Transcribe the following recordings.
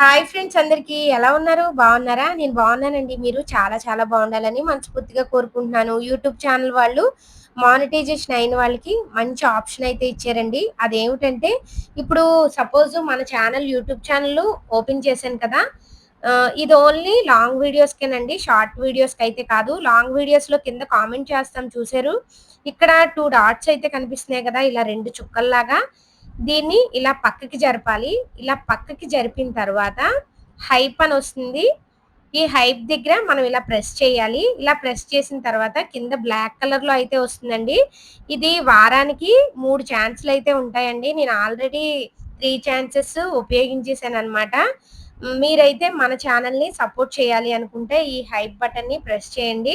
Hi friends అందరికీ. ఎలా ఉన్నారు? బాగున్నారా? నేను బాగున్నానండి. మీరు చాలా చాలా బాగుండాలని మనస్ఫూర్తిగా కోరుకుంటున్నాను. యూట్యూబ్ ఛానల్ వాళ్ళు మానిటైజేషన్ అయిన వాళ్ళకి మంచి ఆప్షన్ అయితే ఇచ్చారండి. అదేమిటంటే ఇప్పుడు సపోజ్ మన ఛానల్ యూట్యూబ్ ఛానల్ ఓపెన్ చేశాను కదా ఇది ఓన్లీ లాంగ్ వీడియోస్కేనండి. షార్ట్ వీడియోస్కి అయితే కాదు. లాంగ్ వీడియోస్లో కింద కామెంట్ చేస్తాం. చూసారు ఇక్కడ టూ డాట్స్ అయితే కనిపిస్తున్నాయి కదా ఇలా రెండు చుక్కల్లాగా. దీన్ని ఇలా పక్కకి జరపాలి. ఇలా పక్కకి జరిపిన తర్వాత హైప్ అని వస్తుంది. ఈ హైప్ దగ్గర మనం ఇలా ప్రెస్ చేయాలి. ఇలా ప్రెస్ చేసిన తర్వాత కింద బ్లాక్ కలర్లో అయితే వస్తుందండి. ఇది వారానికి మూడు ఛాన్సులు అయితే ఉంటాయండి. నేను ఆల్రెడీ త్రీ ఛాన్సెస్ ఉపయోగించేసాను అనమాట మీరైతే మన ఛానల్ని సపోర్ట్ చేయాలి అనుకుంటే ఈ హైప్ బటన్ని ప్రెస్ చేయండి.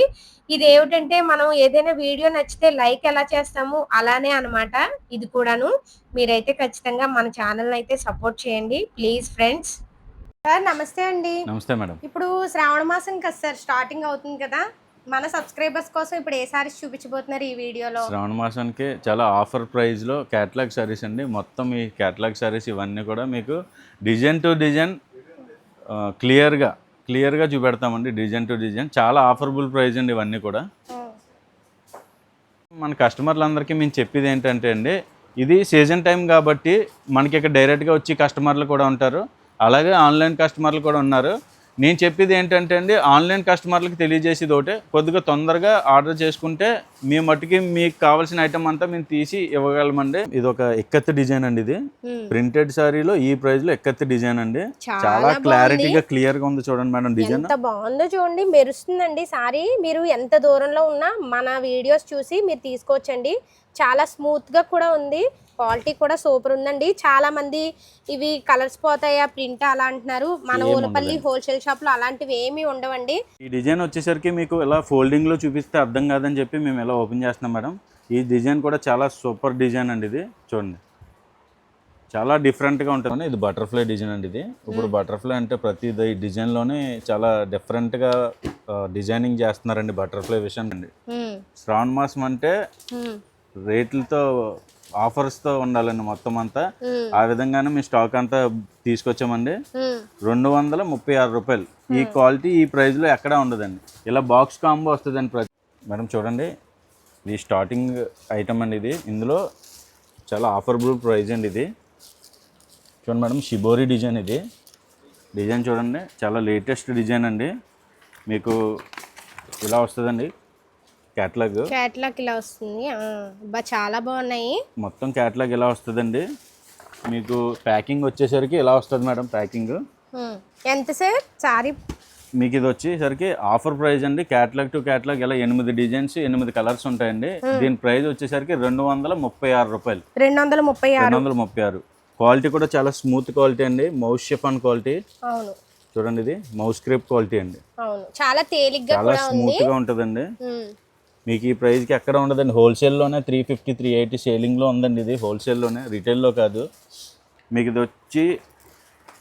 ఇది ఏమిటంటే మనం ఏదైనా వీడియో నచ్చితే లైక్ ఎలా చేస్తాము అలానే అన్నమాట. ఇది కూడాను మీరైతే ఖచ్చితంగా మన ఛానల్ అయితే సపోర్ట్ చేయండి. Please friends. సార్ నమస్తే అండి. నమస్తే మేడం. ఇప్పుడు శ్రావణ మాసం కదా సార్ స్టార్టింగ్ అవుతుంది కదా. మన సబ్స్క్రైబర్స్ కోసం ఇప్పుడు ఏ సారీస్ చూపించబోతున్నారు ఈ వీడియోలో? శ్రావణ మాసానికి చాలా ఆఫర్ ప్రైస్లో క్యాటలాగ్ సారీస్ అండి. మొత్తం ఈ క్యాటలాగ్ సారీస్ ఇవన్నీ కూడా మీకు డిజైన్ టు డిజైన్ క్లియర్గా క్లియర్గా చూపెడతామండి డిజైన్ టు డిజైన్. చాలా ఆఫర్బుల్ ప్రైస్ అండి ఇవన్నీ కూడా. మన కస్టమర్లందరికీ మేము చెప్పేది ఏంటంటే అండి ఇది సీజన్ టైం కాబట్టి మనకి ఇక్కడ డైరెక్ట్గా వచ్చి కస్టమర్లు కూడా ఉంటారు. అలాగే ఆన్లైన్ కస్టమర్లు కూడా ఉన్నారు. నేను చెప్పేది ఏంటంటే అండి ఆన్లైన్ కస్టమర్లకు తెలియజేసేది ఒకటే. కొద్దిగా తొందరగా ఆర్డర్ చేసుకుంటే మీ మట్టుకి మీకు కావాల్సిన ఐటమ్ అంతా మేము తీసి ఇవ్వగలమండి. ఇది ఒక ఎక్కత్తి డిజైన్ అండి ఇది. ప్రింటెడ్ సారీలో ఈ ప్రైస్లో ఎక్కత్తి డిజైన్ అండి. చాలా చాలా క్లారిటీగా క్లియర్గా ఉంది చూడండి మేడం డిజైన్. ఎంత బాగుందో చూడండి మెరుస్తుందండి సారీ. మీరు ఎంత దూరంలో ఉన్నా మన వీడియోస్ చూసి మీరు తీసుకోవచ్చండి. చాలా స్మూత్గా కూడా ఉంది. క్వాలిటీ కూడా సూపర్ ఉందండి. చాలా మంది ఇవి కలర్స్ పోతాయా ప్రింట్ అలా అంటున్నారు. మన ఊలపల్లి హోల్సేల్ షాప్లో అలాంటివి ఏమీ ఉండవండి. ఈ డిజైన్ వచ్చేసరికి మీకు ఇలా ఫోల్డింగ్లో చూపిస్తే అర్థం కాదని చెప్పి మేము ఇలా ఓపెన్ చేస్తున్నాం మేడం. ఈ డిజైన్ కూడా చాలా సూపర్ డిజైన్ అండి ఇది. చూడండి. చాలా డిఫరెంట్గా ఉంటుంది. ఇది బటర్ఫ్లై డిజైన్ అండి ఇది. ఇప్పుడు బటర్ఫ్లై అంటే ప్రతి డిజైన్లోనే చాలా డిఫరెంట్గా డిజైనింగ్ చేస్తున్నారండి బటర్ఫ్లై విషయం అండి శ్రావణ మాసం అంటే రేట్లతో ఆఫర్స్తో ఉండాలండి మొత్తం అంతా. ఆ విధంగానే మీ స్టాక్ అంతా తీసుకొచ్చామండి. రెండు వందల ముప్పై ఆరు రూపాయలు. ఈ క్వాలిటీ ఈ ప్రైస్లో ఎక్కడా ఉండదండి. ఇలా బాక్స్ కాంబో వస్తుందండి ప్రతి మేడం చూడండి ఇది స్టార్టింగ్ ఐటమ్ అండి ఇది. ఇందులో చాలా ఆఫర్బుల్ ప్రైస్ అండి ఇది. చూడండి మేడం షిబోరి డిజైన్ ఇది. డిజైన్ చూడండి చాలా లేటెస్ట్ డిజైన్ అండి. మీకు ఇలా వస్తుందండి. క్యాట్లాగ్ క్యాట్లాగ్ ఇలా వస్తుంది. బా చాలా బాగున్నాయి. మొత్తం క్యాట్లాగ్ ఇలా వస్తుందండి? మీకు ప్యాకింగ్ వచ్చేసరికి ఇలా వస్తుంది మేడం ప్యాకింగ్. ఎంత సార్? సారీ. మీకు ఇది వచ్చేసరికి ఆఫర్ ప్రైస్ అండి. క్యాట్లాగ్ టు క్యాట్లాగ్ ఇలా ఎనిమిది డిజైన్స్ ఎనిమిది కలర్స్ ఉంటాయండి. దీని ప్రైస్ వచ్చేసరికి రెండు వందల ముప్పై ఆరు రూపాయలు. రెండు వందల ముప్పై ఆరు. రెండు వందల ముప్పై ఆరు. క్వాలిటీ కూడా చాలా స్మూత్ క్వాలిటీ అండి. మౌస్ షిఫాన్ క్వాలిటీ అవును. చూడండి ఇది. మౌస్ క్రేప్ క్వాలిటీ అండి. అవును. చాలా తేలిగ్గా చాలా కూడా ఉంది. స్మూత్గా ఉంటుందండి. మీకు ఈ ప్రైస్కి ఎక్కడ ఉండదండి. హోల్సేల్లోనే త్రీ ఫిఫ్టీ త్రీ ఎయిటీ సేలింగ్లో ఉందండి ఇది. హోల్సేల్లోనే రిటైల్లో కాదు. మీకు ఇది వచ్చి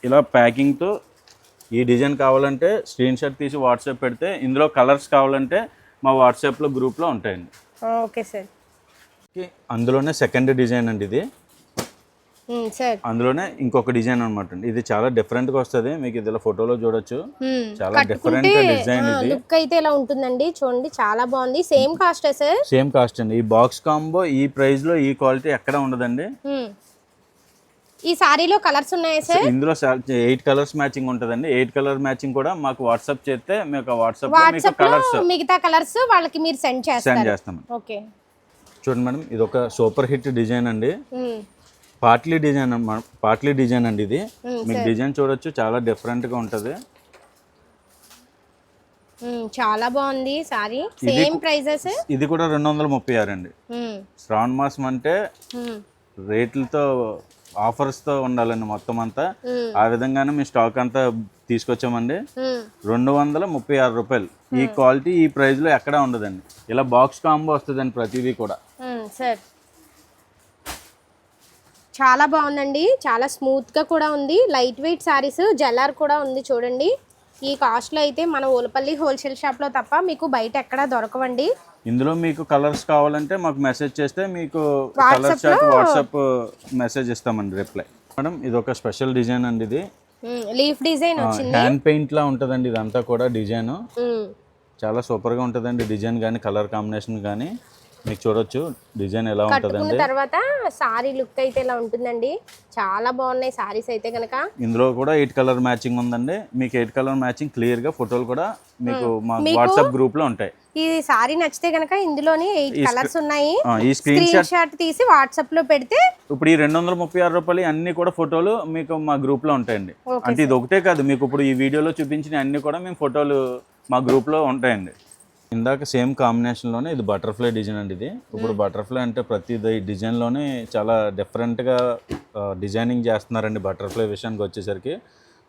ఇలా ప్యాకింగ్తో ఈ డిజైన్ కావాలంటే స్క్రీన్ షాట్ తీసి వాట్సాప్ పెడితే ఇందులో కలర్స్ కావాలంటే మా వాట్సాప్లో గ్రూప్లో ఉంటాయండి. Okay sir. అందులోనే సెకండ్ డిజైన్ అండి ఇది. అందులోనే ఇంకొక డిజైన్ అనమాట ఇది చాలా డిఫరెంట్గా వస్తుంది. మీకు ఇదిలో ఫోటోలో చూడొచ్చు. చాలా design ఇది. లుక్ అయితే ఇలా ఉంటుందండి. చూడండి చాలా బాగుంది. Same cost sir? Same cost అండి. ఈ బాక్స్ కాంబో ఈ ప్రైస్లో ఈ క్వాలిటీ ఎక్కడ ఉండదండి. ఈ సారీలో కలర్స్ ఉన్నాయా సార్? ఇందులో ఎయిట్ కలర్స్ మ్యాచింగ్ ఉంటుందండి. ఎయిట్ కలర్ మ్యాచింగ్ కూడా మాకు వాట్సాప్ చేస్తే మీకు వాట్సాప్లో మీకు వాట్సాప్లో కలర్స్ మిగతా కలర్స్ వాళ్ళకి మీరు సెండ్ సెండ్ చేస్తారు. చేస్తాం ఓకే చూడండి మేడం ఇది ఒక సూపర్ హిట్ డిజైన్ అండి పాట్లీ డిజైన్ పాట్లీ డిజైన్ అండి ఇది. మీకు డిజైన్ చూడొచ్చు చాలా డిఫరెంట్గా ఉంటది. చాలా బాగుంది సారీ. సేమ్ ప్రైజెస్ ఇది కూడా రెండు వందల ముప్పై ఆరు అండి. శ్రావణ మాసం అంటే రేట్లతో ఆఫర్స్తో ఉండాలండి మొత్తం అంతా. ఆ విధంగానే మీ స్టాక్ అంతా తీసుకొచ్చామండి. రెండు వందల ముప్పై ఆరు రూపాయలు. ఈ క్వాలిటీ ఈ ప్రైస్లో ఎక్కడా ఉండదండి. ఇలా బాక్స్ కాంబో వస్తుందండి ప్రతిదీ కూడా. సార్. చాలా బాగుందండి. చాలా స్మూత్గా కూడా ఉంది. లైట్ వెయిట్ సారీస్ జల్లార్ కూడా ఉంది చూడండి. ఈ కాస్ట్లో అయితే మన ఓలపల్లి హోల్సేల్ షాప్లో తప్ప మీకు బయట ఎక్కడా దొరకవండి. ఇందులో మీకు కలర్స్ కావాలంటే మాకు మెసేజ్ చేస్తే మీకు కలర్ వాట్సాప్ మెసేజ్ ఇస్తామండి రిప్లై. మేడం ఇది ఒక స్పెషల్ డిజైన్ అండి ఇది. లీఫ్ డిజైన్ వచ్చింది. హ్యాండ్ పెయింట్ లా ఉంటుందండి ఇదంతా కూడా డిజైన్. చాలా సూపర్గా ఉంటుందండి డిజైన్ కానీ కలర్ కాంబినేషన్ కానీ మీకు చూడొచ్చు డిజైన్ ఎలా ఉంటుందండి. తర్వాత సారీ లుక్ అయితే ఇలా ఉంటుందండి. చాలా బాగున్నాయి సారీస్ అయితే కనుక ఇందులో కూడా ఎయిట్ కలర్ మ్యాచింగ్ ఉందండి. మీకు ఎయిట్ కలర్ మ్యాచింగ్ క్లియర్గా ఫోటోలు కూడా మీకు మా వాట్సాప్ గ్రూప్లో ఉంటాయి. ఈ సారీ నచ్చితే కనుక ఇందులోని ఎయిట్ కలర్స్ ఉన్నాయి. ఈ స్క్రీన్ షాట్ తీసి వాట్సాప్లో పెడితే ఇప్పుడు ఈ రెండు వందల ముప్పై ఆరు రూపాయలు అన్ని కూడా ఫోటోలు మీకు మా గ్రూప్లో ఉంటాయండి. అంటే ఇది ఒకటే కాదు మీకు ఇప్పుడు ఈ వీడియోలో చూపించిన అన్ని కూడా మేము ఫోటోలు మా గ్రూప్లో ఉంటాయండి. ఇందాక సేమ్ కాంబినేషన్లోనే ఇది బటర్ఫ్లై డిజైన్ అండి ఇది. ఇప్పుడు బటర్ఫ్లై అంటే ప్రతి డిజైన్లోనే చాలా డిఫరెంట్గా డిజైనింగ్ చేస్తున్నారండి బటర్ఫ్లై విషయానికి వచ్చేసరికి.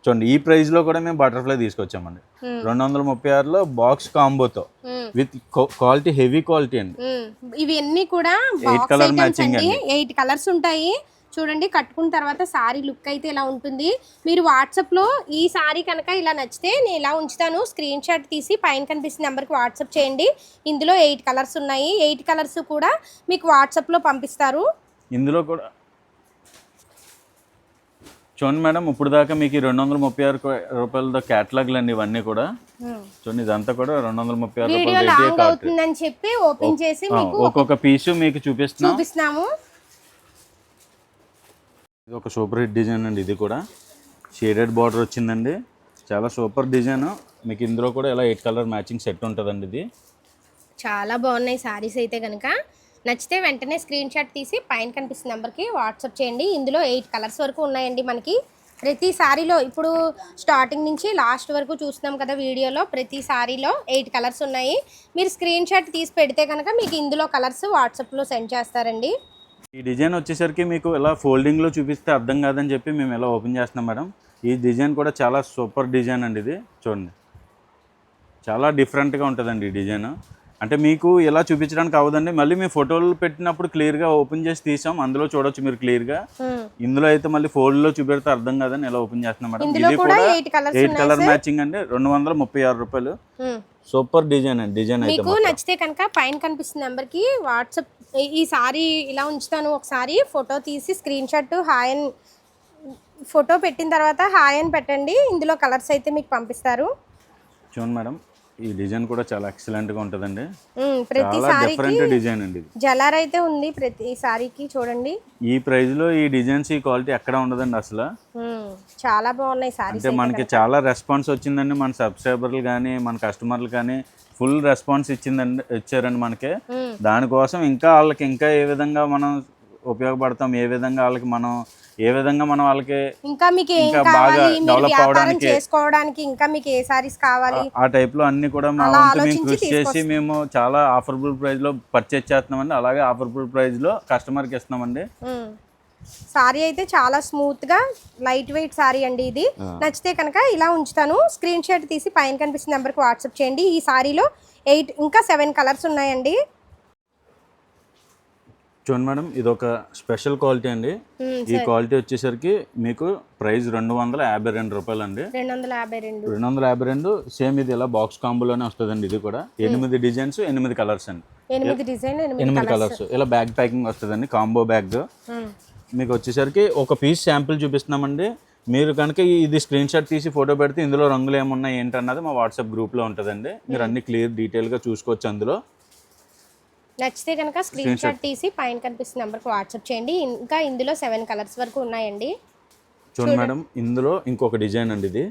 చూడండి ఈ ప్రైస్లో కూడా మేము బటర్ఫ్లై తీసుకొచ్చామండి. Hmm. రెండు వందల ముప్పై ఆరులో బాక్స్ కాంబోతో విత్ క్వాలిటీ హెవీ క్వాలిటీ అండి. ఉమ్. ఇవి అన్ని కూడా ఐటమ్స్ matching అండి. అండి. ఎయిట్ కలర్స్ ఉంటాయి. చూడండి కట్టుకున్న తర్వాత సారీ లుక్ అయితే ఇలా ఉంటుంది. మీరు వాట్సాప్లో ఈ సారీ కనుక ఇలా నచ్చితే నేను ఇలా ఉంచుతాను. స్క్రీన్ షాట్ తీసి పైన కనిపిస్తున్న నెంబర్కి వాట్సాప్ చేయండి. ఇందులో ఎయిట్ కలర్స్ ఉన్నాయి. ఎయిట్ కలర్స్ కూడా మీకు వాట్సాప్లో పంపిస్తారు. ఇందులో కూడా చూడండి మేడం ఇప్పుడు దాకా మీకు రెండు వందల ముప్పై ఆరు రూపాయలతో క్యాటలాగ్లు అండి ఇవన్నీ కూడా. చూడండి ఇదంతా కూడా రెండు వందల ముప్పై ఆరు రూపాయలు అవుతుందని చెప్పి ఓపెన్ చేసి మీకు ఒక్కొక్క పీసు మీకు చూపిస్తున్నాం. చూపిస్తున్నాము. ఇది ఒక సూపర్ హిట్ డిజైన్ అండి ఇది కూడా. షేడెడ్ బార్డర్ వచ్చిందండి. చాలా సూపర్ డిజైన్ మీకు ఇందులో కూడా ఇలా ఎయిట్ కలర్ మ్యాచింగ్ సెట్ ఉంటుందండి ఇది. చాలా బాగున్నాయి సారీస్ అయితే కనుక నచ్చితే వెంటనే స్క్రీన్ షాట్ తీసి పైన కనిపిస్తున్న నెంబర్కి వాట్సాప్ చేయండి. ఇందులో ఎయిట్ కలర్స్ వరకు ఉన్నాయండి మనకి. ప్రతి సారీలో ఇప్పుడు స్టార్టింగ్ నుంచి లాస్ట్ వరకు చూస్తున్నాం కదా వీడియోలో ప్రతి సారీలో ఎయిట్ కలర్స్ ఉన్నాయి. మీరు స్క్రీన్ షాట్ తీసి పెడితే కనుక మీకు ఇందులో కలర్స్ వాట్సాప్లో సెండ్ చేస్తారండి. ఈ డిజైన్ వచ్చేసరికి మీకు ఇలా ఫోల్డింగ్లో చూపిస్తే అర్థం కాదని చెప్పి మేము ఇలా ఓపెన్ చేస్తున్నాం మేడం. ఈ డిజైన్ కూడా చాలా సూపర్ డిజైన్ అండి ఇది. చూడండి. చాలా డిఫరెంట్గా ఉంటుందండి ఈ డిజైన్. అంటే మీకు ఇలా చూపించడానికి అవ్వదండి. మళ్ళీ మేము ఫోటోలు పెట్టినప్పుడు క్లియర్గా ఓపెన్ చేసి తీసాం. అందులో చూడొచ్చు మీరు క్లియర్గా. ఇందులో అయితే మళ్ళీ ఫోల్డ్లో చూపెడితే అర్థం కాదని ఇలా ఓపెన్ చేస్తున్నాం మేడం. ఇది కూడా ఎయిట్ కలర్ మ్యాచింగ్ అండి. రెండు వందల ముప్పై ఆరు రూపాయలు. సూపర్ డిజైన్ అండి డిజైన్ అయితే మీకు. నచ్చితే కనుక పైన కనిపిస్తున్న నెంబర్కి వాట్సాప్ ఈ- ఈ సారీ ఇలా ఉంచుతాను ఒకసారి ఫోటో తీసి స్క్రీన్ షాట్ హాయ్ అని ఫోటో పెట్టిన తర్వాత హాయ్ అని పెట్టండి ఇందులో కలర్స్ అయితే మీకు పంపిస్తారు చూడండి మేడం ఈ డిజైన్ కూడా చాలా ఉంటుందండి. ప్రతి చాలా సారీకి డిఫరెంట్ డిజైన్ అండి జలార్ అయితే ఉంది ప్రతి సారీకి చూడండి. ఈ ప్రైస్లో ఈ డిజైన్స్ ఈ క్వాలిటీ ఎక్కడ ఉండదండి అసలు. చాలా బాగున్నాయి సారీస్ అంటే మనకి చాలా రెస్పాన్స్ వచ్చిందండి మన సబ్స్క్రైబర్లు కానీ మన కస్టమర్లు కానీ ఫుల్ రెస్పాన్స్ ఇచ్చిందండి ఇచ్చారండి మనకి. దానికోసం ఇంకా వాళ్ళకి ఇంకా ఏ విధంగా మనం ఉపయోగపడతాం ఏ విధంగా వాళ్ళకి మనం ఏ విధంగా మనం వాళ్ళకి ఇంకా మీకు ఏం కావాలి? మీరు వ్యాపారం అవడానికి- చేసుకోవడానికి ఇంకా మీకు ఏ సారీస్ కావాలి? ఆ టైప్లో అన్ని కూడా మా వంతు మేము ఆలోచించి కృషి చేసి మేము చాలా ఆఫర్బుల్ ప్రైస్లో పర్చేజ్ చేస్తున్నామండి. అలాగే ఆఫర్బుల్ ప్రైస్లో కస్టమర్కి ఇస్తున్నామండి. సారీ అయితే చాలా స్మూత్గా లైట్ వెయిట్ సారీ అండి ఇది. నచ్చితే కనుక ఇలా ఉంచుతాను. స్క్రీన్ షాట్ తీసి పైన కనిపిస్తున్న నెంబర్కి వాట్సాప్ చేయండి. ఈ సారీలో ఎయిట్ ఇంకా సెవెన్ కలర్స్ ఉన్నాయండి. చూడండి మేడం ఇది ఒక స్పెషల్ క్వాలిటీ అండి. ఈ క్వాలిటీ వచ్చేసరికి మీకు ప్రైస్ రెండు వందల యాభై రెండు రూపాయలు అండి రెండు. వందల యాభై రెండు సేమ్ ఇది ఇలా బాక్స్ కాంబోలోనే వస్తుందండి ఇది కూడా. ఎనిమిది డిజైన్స్ ఎనిమిది కలర్స్ అండి. ఎనిమిది కలర్స్. ఇలా బ్యాగ్ ప్యాకింగ్ వస్తుందండి కాంబో బ్యాగ్. మీకు వచ్చేసరికి ఒక పీస్ శాంపిల్ చూపిస్తున్నామండి. మీరు కనుక ఇది స్క్రీన్ షాట్ తీసి ఫోటో పెడితే ఇందులో రంగులు ఏమున్నాయి ఏంటన్నది మా వాట్సాప్ గ్రూప్లో ఉంటుందండి. మీరు అన్ని క్లియర్ డీటెయిల్గా చూసుకోవచ్చు అందులో. నచ్చితే కనుక స్క్రీన్ షాట్ తీసి పైన కనిపిస్తున్న నెంబర్కి వాట్సాప్ చేయండి. ఇంకా ఇందులో సెవెన్ కలర్స్ వరకు ఉన్నాయండి. చూడండి మేడం ఇందులో ఇంకొక డిజైన్ అండి ఇది.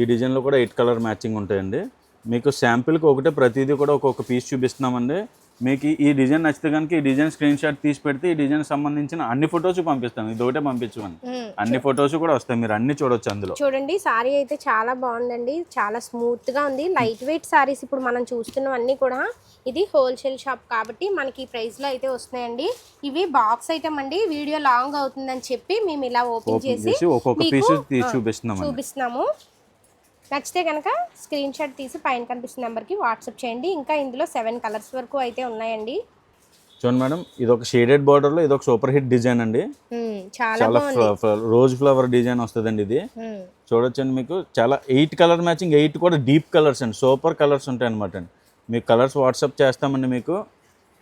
ఈ డిజైన్లో కూడా ఎయిట్ కలర్ మ్యాచింగ్ ఉంటాయండి. మీకు శాంపిల్కి ఒకటే ప్రతిదీ కూడా ఒక్కొక్క పీస్ చూపిస్తున్నామండి. మీకు ఈ- డిజైన్ నచ్చితే కనుక ఈ డిజైన్ స్క్రీన్ షాట్ తీసి పెడితే ఈ డిజైన్ సంబంధించిన అన్ని ఫొటోస్ పంపిస్తాం ఇది ఒకటే పంపించమని. అన్ని ఫొటోస్ కూడా వస్తాయి. మీరు అన్ని చూడొచ్చు అందులో. చూడండి సారీ అయితే చాలా బాగుందండి. చాలా స్మూత్గా ఉంది. లైట్ వెయిట్ సారీస్ ఇప్పుడు మనం చూస్తున్నవన్నీ కూడా ఇది హోల్సేల్ షాప్ కాబట్టి మనకి ఈ ప్రైస్లో అయితే వస్తున్నాయండి. ఇవి బాక్స్ ఐటమ్ అండి. వీడియో లాంగ్ అవుతుందని చెప్పి మేము ఇలా ఓపెన్ చేసి చూపిస్తున్నాము. నచ్చితే కనుక స్క్రీన్ షాట్ తీసి పైన కనిపిస్తున్న నెంబర్కి వాట్సాప్ చేయండి. ఇంకా ఇందులో సెవెన్ కలర్స్ వరకు అయితే ఉన్నాయండి. చూడండి మేడం ఇది ఒక షేడెడ్ బార్డర్లో ఇది ఒక సూపర్ హిట్ డిజైన్ అండి. చాలా రోజ్ ఫ్లవర్ డిజైన్ వస్తుందండి ఇది. చూడొచ్చండి మీకు చాలా ఎయిట్ కలర్ మ్యాచింగ్ ఎయిట్ కూడా డీప్ కలర్స్ అండి సూపర్ కలర్స్ ఉంటాయి అనమాట అండి. మీకు కలర్స్ వాట్సాప్ చేస్తామండి మీకు.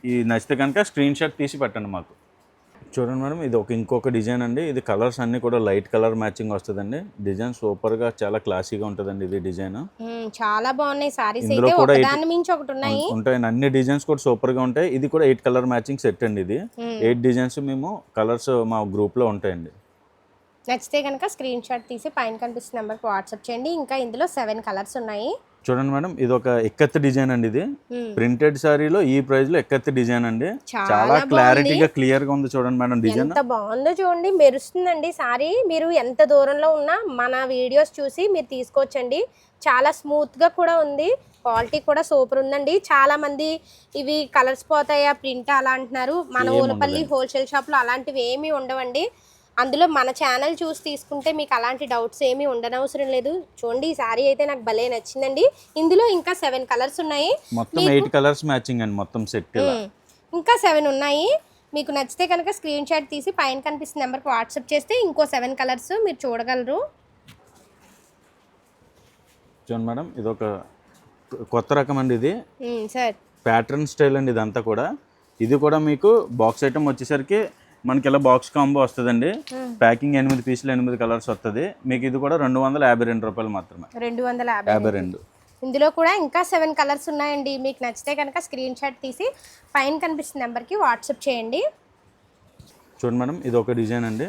ఈ నచ్చితే కనుక స్క్రీన్ షాట్ తీసి పెట్టండి మాకు. చూడండి మేడం ఇది ఒక ఇంకొక డిజైన్ అండి. ఇది కలర్స్ అన్నీ కూడా లైట్ కలర్ మ్యాచింగ్ వస్తుందండి. డిజైన్ సూపర్గా చాలా క్లాసీగా ఉంటుందండి ఇది డిజైన్. చాలా బాగున్నాయి. సారీస్ అయితే ఒకదాని మించి ఒకటి ఉన్నాయి. ఉంటాయండి. అన్ని డిజైన్స్ కూడా సూపర్గా ఉంటాయి. ఇది కూడా ఎయిట్ కలర్ మ్యాచింగ్ సెట్ అండి ఇది. ఎయిట్ డిజైన్స్ మేము కలర్స్ మా గ్రూప్లో ఉంటాయండి. నచ్చితే కనుక స్క్రీన్ షాట్ తీసి పైన కనిపిస్తున్న నెంబర్కి వాట్సాప్ చేయండి. ఇంకా ఇందులో సెవెన్ కలర్స్ ఉన్నాయి. చూడండి మేడం ఇది ఒక ఎక్కత్తి డిజైన్ అండి ఇది. ప్రింటెడ్ సారీలో ఈ ప్రైస్లో ఎక్కత్తి డిజైన్ అండి. చాలా. క్లారిటీగా క్లియర్గా ఉంది చూడండి మేడం డిజైన్. ఎంత బాగుందో చూడండి మెరుస్తుందండి సారీ. మీరు ఎంత దూరంలో ఉన్నా మన వీడియోస్ చూసి మీరు తీసుకోవచ్చండి. చాలా స్మూత్గా కూడా ఉంది. క్వాలిటీ కూడా సూపర్ ఉందండి. చాలా మంది ఇవి కలర్స్ పోతాయా ప్రింట్ అలా అంటున్నారు. మన ఊలపల్లి. హోల్సేల్ షాప్లో అలాంటివి ఏమీ ఉండవండి. అందులో మన ఛానల్ చూసి తీసుకుంటే మీకు అలాంటి డౌట్స్ ఏమీ ఉండనవసరం లేదు. చూడండి ఈ సారీ అయితే నాకు భలే నచ్చిందండి. ఇందులో ఇంకా సెవెన్ కలర్స్ ఉన్నాయి. మొత్తం ఎయిట్ కలర్స్ మ్యాచింగ్ అండి మొత్తం సెట్. ఇంకా సెవెన్ ఉన్నాయి. మీకు నచ్చితే కనుక స్క్రీన్ షాట్ తీసి పైన కనిపిస్తున్న నెంబర్కి వాట్సాప్ చేస్తే ఇంకో సెవెన్ కలర్స్ మీరు చూడగలరు. చూడండి మేడం ఇది ఒక కొత్త రకం అండి ఇది. సార్ ప్యాటర్న్ స్టైల్ అండి ఇదంతా కూడా. ఇది కూడా మీకు బాక్స్ ఐటమ్ వచ్చేసరికి మనకి ఇలా బాక్స్ కాంబో వస్తుందండి. ప్యాకింగ్ ఎనిమిది పీసులు ఎనిమిది కలర్స్ వస్తుంది మీకు ఇది కూడా రెండు వందల యాభై రెండు రూపాయలు మాత్రమే. రెండు వందల యాభై యాభై రెండు. ఇందులో కూడా ఇంకా సెవెన్ కలర్స్ ఉన్నాయండి. మీకు నచ్చితే కనుక స్క్రీన్ షాట్ తీసి పైన కనిపిస్తున్న నెంబర్కి వాట్సాప్ చేయండి. చూడండి మేడం ఇది ఒక డిజైన్ అండి.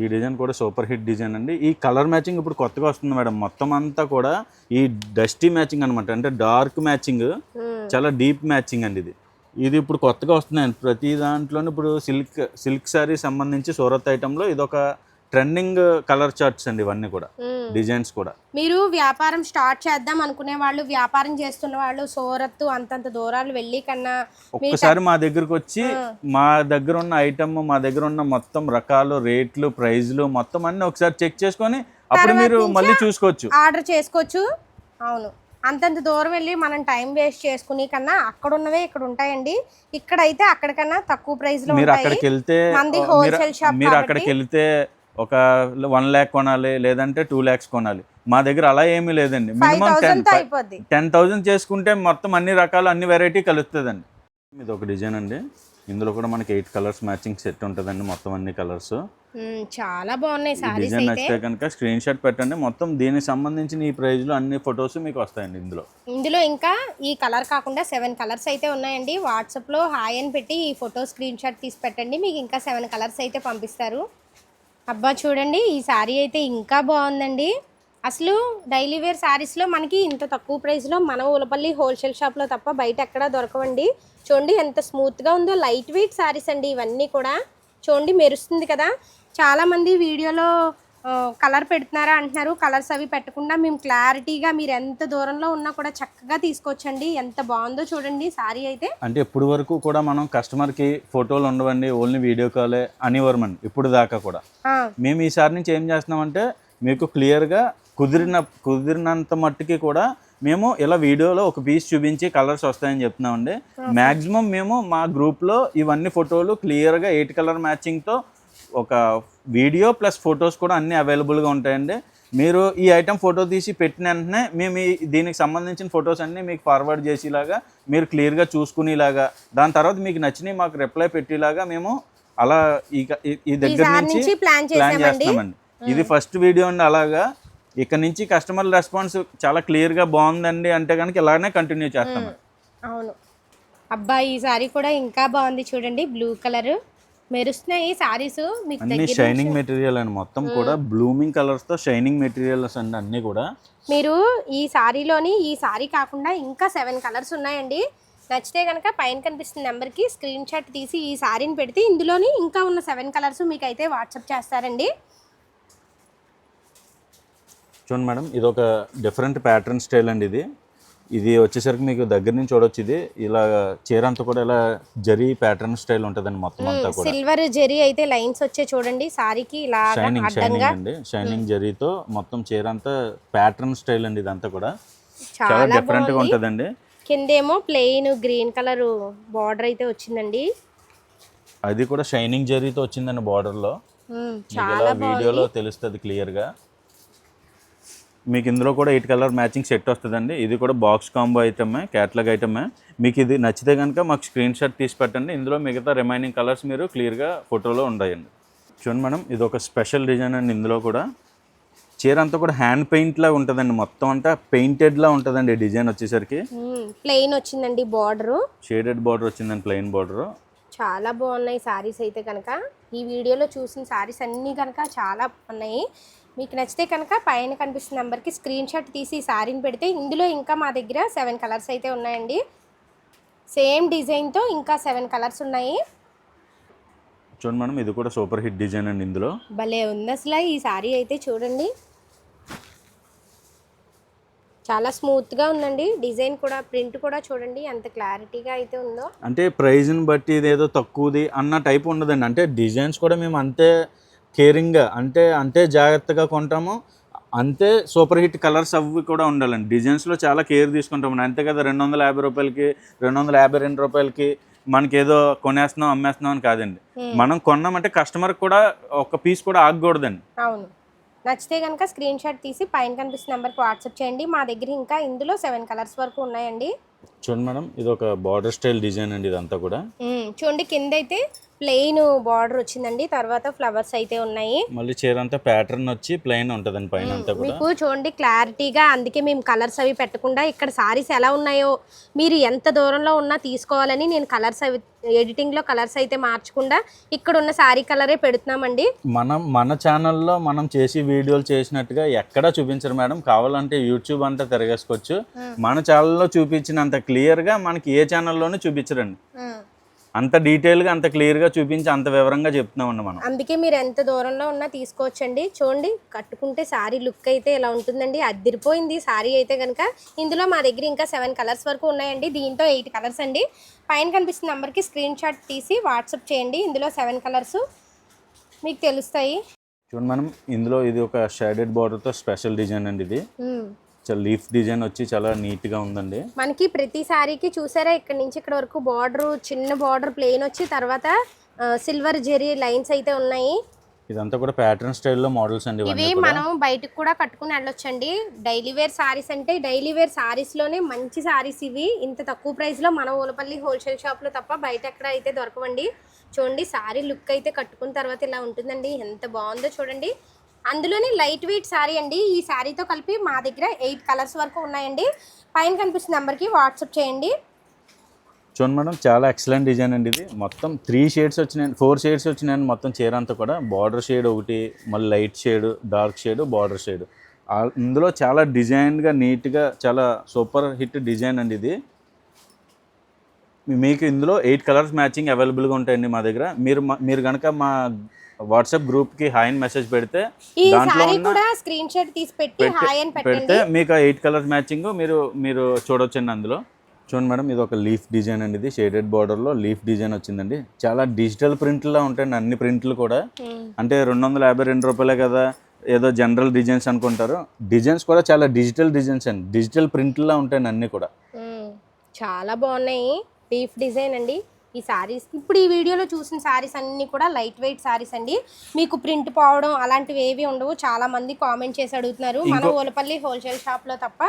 ఈ డిజైన్ కూడా సూపర్ హిట్ డిజైన్ అండి. ఈ కలర్ మ్యాచింగ్ ఇప్పుడు కొత్తగా వస్తుంది మేడం. మొత్తం అంతా కూడా ఈ డస్టీ మ్యాచింగ్ అనమాట అంటే డార్క్ మ్యాచింగ్ చాలా డీప్ మ్యాచింగ్ అండి ఇది. ఇది ఇప్పుడు కొత్తగా వస్తున్నాయండి. ప్రతి దాంట్లోనూ ఇప్పుడు సిల్క్ సిల్క్ శారీ సంబంధించి సూరత్ ఐటెంలో ఇది ఒక ట్రెండింగ్ కలర్ చార్ట్స్ అండి ఇవన్నీ కూడా. డిజైన్స్ కూడా. మీరు వ్యాపారం స్టార్ట్ చేద్దాం అనుకునే వాళ్ళు వ్యాపారం చేస్తున్న వాళ్ళు సూరత్తు అంతంత దూరాలు వెళ్ళి కన్నా ఒక్కసారి మా దగ్గరకు వచ్చి. మా దగ్గర ఉన్న ఐటమ్ మా దగ్గర ఉన్న మొత్తం రకాలు రేట్లు ప్రైజ్లు మొత్తం అన్ని ఒకసారి చెక్ చేసుకొని అప్పుడు మీరు మళ్ళీ చూసుకోవచ్చు. ఆర్డర్ చేసుకోవచ్చు. అవును. అంతంత దూరం వెళ్ళి మనం టైం వేస్ట్ చేసుకునే కన్నా అక్కడ ఉన్నవే ఇక్కడ ఉంటాయండి. ఇక్కడైతే అక్కడికన్నా తక్కువ ప్రైస్లో మీరు అక్కడికి వెళ్తే మంది మీరు- అక్కడికి వెళ్తే ఒక వన్ ల్యాక్ కొనాలి లేదంటే టూ ల్యాక్స్ కొనాలి. మా దగ్గర అలా ఏమీ లేదండి. Minimum ten thousand ten thousand చేసుకుంటే మొత్తం అన్ని రకాలు అన్ని వెరైటీ కలుస్తుందండి ఇది ఒక డిజైన్ అండి. ఇందులో కూడా మనకి ఎయిట్ కలర్స్ మ్యాచింగ్ సెట్ ఉంటుందండి మొత్తం అన్ని కలర్స్. చాలా బాగున్నాయి సారీస్ డిజైన్ నచ్చితే కనుక స్క్రీన్ షాట్ పెట్టండి. మొత్తం దీనికి సంబంధించిన ఈ ప్రైజ్లో అన్ని ఫొటోస్ మీకు వస్తాయండి ఇందులో. ఇందులో ఇంకా ఈ కలర్ కాకుండా సెవెన్ కలర్స్ అయితే ఉన్నాయండి. వాట్సాప్లో హాయ్ అని పెట్టి ఈ ఫోటో స్క్రీన్ షాట్ తీసి పెట్టండి. మీకు ఇంకా సెవెన్ కలర్స్ అయితే పంపిస్తారు. అబ్బా చూడండి ఈ శారీ అయితే ఇంకా బాగుందండి. అసలు డైలీ వేర్ శారీస్లో మనకి ఇంత తక్కువ ప్రైస్లో మన ఊలపల్లి హోల్సేల్ షాప్లో తప్ప బయట ఎక్కడా దొరకవండి. చూడండి ఎంత స్మూత్గా ఉందో లైట్ వెయిట్ శారీస్ అండి ఇవన్నీ కూడా. చూడండి మెరుస్తుంది కదా. చాలామంది వీడియోలో కలర్ పెడుతున్నారా అంటున్నారు. కలర్స్ అవి పెట్టకుండా మేము క్లారిటీగా మీరు ఎంత దూరంలో ఉన్నా కూడా చక్కగా తీసుకోవచ్చండి ఎంత బాగుందో చూడండి శారీ అయితే. అంటే ఇప్పుడు వరకు కూడా మనం కస్టమర్కి ఫోటోలు ఉండవండి ఓన్లీ వీడియో కాలే అనేవారమండి ఇప్పుడు దాకా కూడా. మేము ఈసారి నుంచి ఏం చేస్తున్నామంటే మీకు క్లియర్గా కుదిరిన కుదిరినంత మట్టుకి కూడా మేము ఇలా వీడియోలో ఒక పీస్ చూపించి కలర్స్ వస్తాయని చెప్తున్నామండి. మ్యాక్సిమం మేము మా గ్రూప్లో ఇవన్నీ ఫోటోలు క్లియర్గా ఎయిట్ కలర్ మ్యాచింగ్తో ఒక వీడియో ప్లస్ ఫొటోస్ కూడా అన్నీ అవైలబుల్గా ఉంటాయండి. మీరు ఈ ఐటెం ఫోటో తీసి పెట్టిన వెంటనే మేము ఈ దీనికి సంబంధించిన ఫొటోస్ అన్నీ మీకు ఫార్వర్డ్ చేసేలాగా మీరు క్లియర్గా చూసుకునేలాగా దాని తర్వాత మీకు నచ్చినవి మాకు రిప్లై పెట్టేలాగా మేము అలా ఈ దగ్గర నుంచి ప్లాన్ చేస్తామండి ఇది ఫస్ట్ వీడియో అండి అలాగా. ఇక్కడ నుంచి కస్టమర్ రెస్పాన్స్ చాలా క్లియర్గా బాగుందండి అంటే కనుక ఇలానే కంటిన్యూ చేస్తాం. అవును. అబ్బా ఈ సారీ కూడా ఇంకా బాగుంది చూడండి బ్లూ కలర్. మెరుస్తున్నాయి సారీస్ మీకు అన్ని షైనింగ్ మెటీరియల్ అండి మొత్తం కూడా. బ్లూమింగ్ కలర్స్తో షైనింగ్ మెటీరియల్స్ అండి అన్ని కూడా. మీరు ఈ సారీలోని ఈ సారీ కాకుండా ఇంకా సెవెన్ కలర్స్ ఉన్నాయండి. నచ్చితే కనుక పైన కనిపిస్తున్న నెంబర్కి స్క్రీన్ షాట్ తీసి ఈ సారీని పెడితే ఇందులోని ఇంకా ఉన్న సెవెన్ కలర్స్ మీకు అయితే వాట్సాప్ చేస్తారండి. చూడండి మేడం ఇది ఒక డిఫరెంట్ ప్యాటర్న్ స్టైల్ అండి ఇది. ఇది వచ్చేసరికి మీకు దగ్గర నుంచి చూడొచ్చు ఇది. ఇలా చీర అంతా కూడా ఇలా జరీ ప్యాటర్న్ స్టైల్ ఉంటుందండి మొత్తం అంతా కూడా. సిల్వర్ జెరీ అయితే లైన్స్ వచ్చే చూడండి సారీకి ఇలాగా షైనింగ్ షైనింగ్ అండి. షైనింగ్ జరీతో మొత్తం చీర అంతా ప్యాటర్న్ స్టైల్ అండి ఇదంతా కూడా. చాలా డిఫరెంట్గా ఉంటుందండి. కిందేమో ప్లెయిన్ గ్రీన్ కలర్ బార్డర్ అయితే వచ్చిందండి. అది కూడా షైనింగ్ జరీతో వచ్చిందండి border లో. ఇలా వీడియోలో తెలుస్తుంది క్లియర్గా మీకు ఇందులో కూడా ఎయిట్ కలర్ మ్యాచింగ్ సెట్ వస్తుందండి. ఇది కూడా బాక్స్ కాంబో ఐటమే క్యాట్లాగ్ ఐటమే. మీకు ఇది నచ్చితే కనుక మాకు స్క్రీన్ షాట్ తీసి పెట్టండి. ఇందులో మిగతా రిమైనింగ్ కలర్స్ మీరు క్లియర్గా ఫోటోలో ఉన్నాయండి చూడండి మేడం ఇది ఒక స్పెషల్ డిజైన్ అండి ఇందులో కూడా. చీర అంతా కూడా హ్యాండ్ పెయింట్లా ఉంటుందండి. మొత్తం అంతా పెయింటెడ్లా ఉంటుందండి డిజైన్ వచ్చేసరికి. ప్లెయిన్ వచ్చిందండి బార్డరు. షేడెడ్ బార్డర్ వచ్చిందండి ప్లెయిన్ బార్డర్. చాలా బాగున్నాయి సారీస్ అయితే కనుక ఈ వీడియోలో చూసిన సారీస్ అన్నీ కనుక చాలా ఉన్నాయి మీకు నచ్చితే కనుక పైన కనిపిస్తున్న నెంబర్కి స్క్రీన్ షాట్ తీసి ఈ సారీని పెడితే ఇందులో ఇంకా మా దగ్గర సెవెన్ కలర్స్ అయితే ఉన్నాయండి. సేమ్ డిజైన్తో ఇంకా సెవెన్ కలర్స్ ఉన్నాయి. చూడండి మేడం ఇది కూడా సూపర్ హిట్ డిజైన్ అండి ఇందులో. భలే ఉంది అసలు ఈ సారీ అయితే చూడండి. చాలా స్మూత్గా ఉందండి. డిజైన్ కూడా ప్రింట్ కూడా చూడండి ఎంత క్లారిటీగా అయితే ఉందో. అంటే ప్రైజ్ని బట్టి ఇదేదో తక్కువది అన్న టైప్ ఉండదండి. అంటే డిజైన్స్ కూడా మేము అంతే కేరింగ్గా అంటే అంతే జాగ్రత్తగా కొంటాము. అంతే సూపర్ హిట్ కలర్స్ అవి కూడా ఉండాలండి. డిజైన్స్లో చాలా కేర్ తీసుకుంటాం అంతే కదా రెండు వందల యాభై రూపాయలకి రెండు వందల యాభై రెండు రూపాయలకి మనకి ఏదో కొనేస్తున్నాం అమ్మేస్తున్నాం అని కాదండి. మనం కొన్నామంటే కస్టమర్ కూడా ఒక పీస్ కూడా ఆగకూడదండి. అవును. నచ్చితే కనుక స్క్రీన్ షాట్ తీసి పైన కనిపిస్తున్న నెంబర్కి వాట్సాప్ చేయండి. మా దగ్గర ఇంకా ఇందులో సెవెన్ కలర్స్ వరకు ఉన్నాయండి. చూడండి మేడం ఇది ఒక బార్డర్ స్టైల్ డిజైన్ అండి ఇదంతా కూడా. చూడండి కింద అయితే ప్లెయిన్ బార్డర్ వచ్చిందండి. తర్వాత ఫ్లవర్స్ అయితే ఉన్నాయి. మళ్ళీ చీర అంతా ప్యాటర్న్ వచ్చి ప్లెయిన్ ఉంటుందండి పైన అంతా కూడా. మీకు చూడండి క్లారిటీగా అందుకే మేము కలర్స్ అవి పెట్టకుండా ఇక్కడ సారీస్ ఎలా ఉన్నాయో మీరు ఎంత దూరంలో ఉన్నా తీసుకోవాలని నేను కలర్స్ అవి ఎడిటింగ్లో కలర్స్ అయితే మార్చకుండా ఇక్కడ ఉన్న సారీ కలరే పెడుతున్నామండి. మనం మన ఛానల్లో మనం చేసి వీడియోలు చేసినట్టుగా ఎక్కడా చూపించరు మేడం. కావాలంటే యూట్యూబ్ అంతా తిరగేసుకోవచ్చు. మన ఛానల్లో చూపించినంత క్లియర్గా మనకి ఏ ఛానల్లోనూ చూపించరండి. అంత డీటెయిల్గా అంత క్లియర్గా చూపించి అంత వివరంగా చెప్తున్నామండి మనం. అందుకే మీరు ఎంత దూరంలో ఉన్నా తీసుకోవచ్చండి. చూడండి కట్టుకుంటే సారీ లుక్ అయితే ఇలా ఉంటుందండి. అద్దిరిపోయింది సారీ అయితే కనుక ఇందులో మా దగ్గర ఇంకా సెవెన్ కలర్స్ వరకు ఉన్నాయండి. దీంట్లో ఎయిట్ కలర్స్ అండి. పైన కనిపిస్తున్న నెంబర్కి స్క్రీన్ షాట్ తీసి వాట్సాప్ చేయండి. ఇందులో సెవెన్ కలర్స్ మీకు తెలుస్తాయి. చూడండి మనం ఇందులో ఇది ఒక షేడెడ్ బార్డర్తో స్పెషల్ డిజైన్ అండి ఇది. చాలా లీఫ్ డిజైన్ వచ్చి చాలా నీట్గా ఉందండి. మనకి ప్రతి సారీకి చూసారా ఇక్కడ నుంచి ఇక్కడ వరకు బార్డర్ చిన్న బార్డర్ ప్లెయిన్ వచ్చి తర్వాత సిల్వర్ జెరీ లైన్స్ అయితే ఉన్నాయి. ఇదంతా కూడా ప్యాటర్న్ స్టైల్లో మోడల్స్ అండి ఇవి మనం బయటకు కూడా కట్టుకుని వెళ్ళొచ్చండి. డైలీ వేర్ సారీస్ అంటే డైలీ వేర్ సారీస్లోనే మంచి సారీస్ ఇవి. ఇంత తక్కువ ప్రైస్లో మన ఊలపల్లి హోల్సేల్ షాప్లో తప్ప బయట ఎక్కడ అయితే దొరకవండి. చూడండి సారీ లుక్ అయితే కట్టుకున్న తర్వాత ఇలా ఉంటుందండి. ఎంత బాగుందో చూడండి. అందులోనే లైట్ వెయిట్ శారీ అండి. ఈ శారీతో కలిపి మా దగ్గర ఎయిట్ కలర్స్ వరకు ఉన్నాయండి. పైన కనిపిస్తున్న నెంబర్కి వాట్సాప్ చేయండి. చూడండి మేడం చాలా ఎక్సలెంట్ డిజైన్ అండి ఇది. మొత్తం త్రీ షేడ్స్ వచ్చినాయి ఫోర్ షేడ్స్ వచ్చినాయండి మొత్తం చీర అంతా కూడా. బార్డర్ షేడ్ ఒకటి మళ్ళీ light shade dark shade border shade ఇందులో చాలా డిజైన్గా నీట్గా చాలా సూపర్ హిట్ డిజైన్ అండి ఇది. మీకు ఇందులో ఎయిట్ కలర్స్ మ్యాచింగ్ అవైలబుల్గా ఉంటాయండి మా దగ్గర. మీరు మా- మీరు కనుక మా వాట్సాప్ గ్రూప్కి హాయ్ అని మెసేజ్ పెడితే ఈ దాంట్లో కూడా స్క్రీన్ షాట్ తీసి పెట్టి హాయ్ అని పెడితే మీకు ఎయిట్ కలర్స్ మ్యాచింగ్ మీరు మీరు చూడొచ్చండి అందులో. చూడండి మేడం ఇది ఒక లీఫ్ డిజైన్ అండి ఇది. షేడెడ్ బార్డర్లో లీఫ్ డిజైన్ వచ్చిందండి. చాలా డిజిటల్ ప్రింట్లో ఉంటాయండి అన్ని ప్రింట్లు కూడా. మ్మ్. అంటే రెండు వందల యాభై రెండు రూపాయలే కదా ఏదో జనరల్ డిజైన్స్ అనుకుంటారు. డిజైన్స్ కూడా చాలా డిజిటల్ డిజైన్స్ అండి. డిజిటల్ ప్రింట్లో ఉంటాయండి అన్నీ కూడా. మ్మ్. చాలా బాగున్నాయి. లీఫ్ డిజైన్ అండి. ఈ సారీస్ ఇప్పుడు ఈ వీడియోలో చూసిన సారీస్ అన్నీ కూడా లైట్ వెయిట్ సారీస్ అండి. మీకు ప్రింట్ పోవడం అలాంటివి ఏవి ఉండవు. చాలా మంది కామెంట్ చేసి అడుగుతున్నారు. మన ఓలపల్లి హోల్సేల్ షాప్లో తప్ప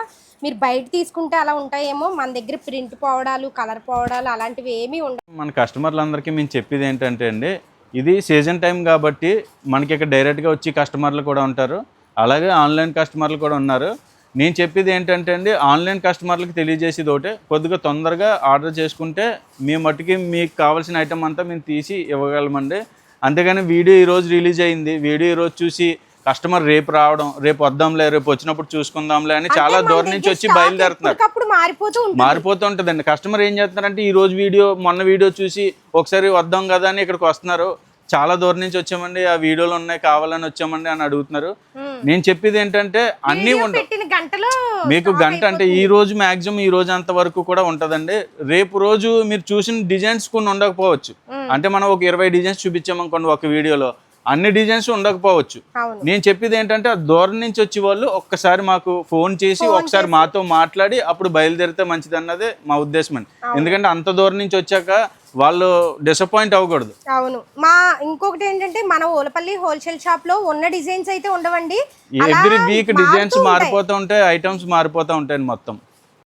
మీరు బయట తీసుకుంటే అలా ఉంటాయేమో. మన దగ్గర ప్రింట్ పోవడాలు కలర్ పోవడాలు అలాంటివి ఏమీ ఉండవు. మన కస్టమర్లందరికీ మేము చెప్పేది ఏంటంటే అండి ఇది సీజన్ టైం కాబట్టి మనకి ఇక్కడ డైరెక్ట్గా వచ్చి కస్టమర్లు కూడా ఉంటారు. అలాగే ఆన్లైన్ కస్టమర్లు కూడా ఉన్నారు. నేను చెప్పేది ఏంటంటే అండి ఆన్లైన్ కస్టమర్లకు తెలియజేసేది ఒకటే. కొద్దిగా తొందరగా ఆర్డర్ చేసుకుంటే మీ మట్టుకి మీకు కావాల్సిన ఐటమ్ అంతా మేము తీసి ఇవ్వగలమండి. అంతేగాని వీడియో ఈరోజు రిలీజ్ అయింది. వీడియో ఈరోజు చూసి కస్టమర్ రేపు రావడం రేపు వద్దాంలే రేపు వచ్చినప్పుడు చూసుకుందాంలే అని చాలా దూరం నుంచి వచ్చి బయలుదేరుతున్నారు. మారిపోతూ ఉంటుంది. మారిపోతూ ఉంటుందండి. కస్టమర్ ఏం చేస్తున్నారంటే ఈ రోజు వీడియో మొన్న వీడియో చూసి ఒకసారి వద్దాం కదా అని ఇక్కడికి వస్తున్నారు. చాలా దూరం నుంచి వచ్చామండి. ఆ వీడియోలు ఉన్నాయి కావాలని వచ్చామండి అని అడుగుతున్నారు. నేను చెప్పేది ఏంటంటే అన్నీ గంటలో మీకు గంట అంటే ఈ రోజు మాక్సిమం ఈ రోజు అంత వరకు కూడా ఉంటుందండి. రేపు రోజు మీరు చూసిన డిజైన్స్ కొన్ని ఉండకపోవచ్చు. అంటే మనం ఒక ఇరవై డిజైన్స్ చూపించామనుకోండి ఒక వీడియోలో అన్ని డిజైన్స్ ఉండకపోవచ్చు. నేను చెప్పేది ఏంటంటే ఆ దూరం నుంచి వచ్చే వాళ్ళు ఒక్కసారి మాకు ఫోన్ చేసి ఒకసారి మాతో మాట్లాడి అప్పుడు బయలుదేరితే మంచిది అన్నదే మా ఉద్దేశం అండి. ఎందుకంటే అంత దూరం నుంచి వచ్చాక వాళ్ళు డిసప్పాయింట్ అవ్వకూడదు. అవును. మా ఇంకొకటి ఏంటంటే మన ఓలపల్లి హోల్సేల్ షాప్లో ఉన్న డిజైన్స్ అయితే ఉండవండి. Every week designs. మారిపోతూ ఉంటాయి ఐటమ్స్ మారిపోతూ ఉంటాయి మొత్తం.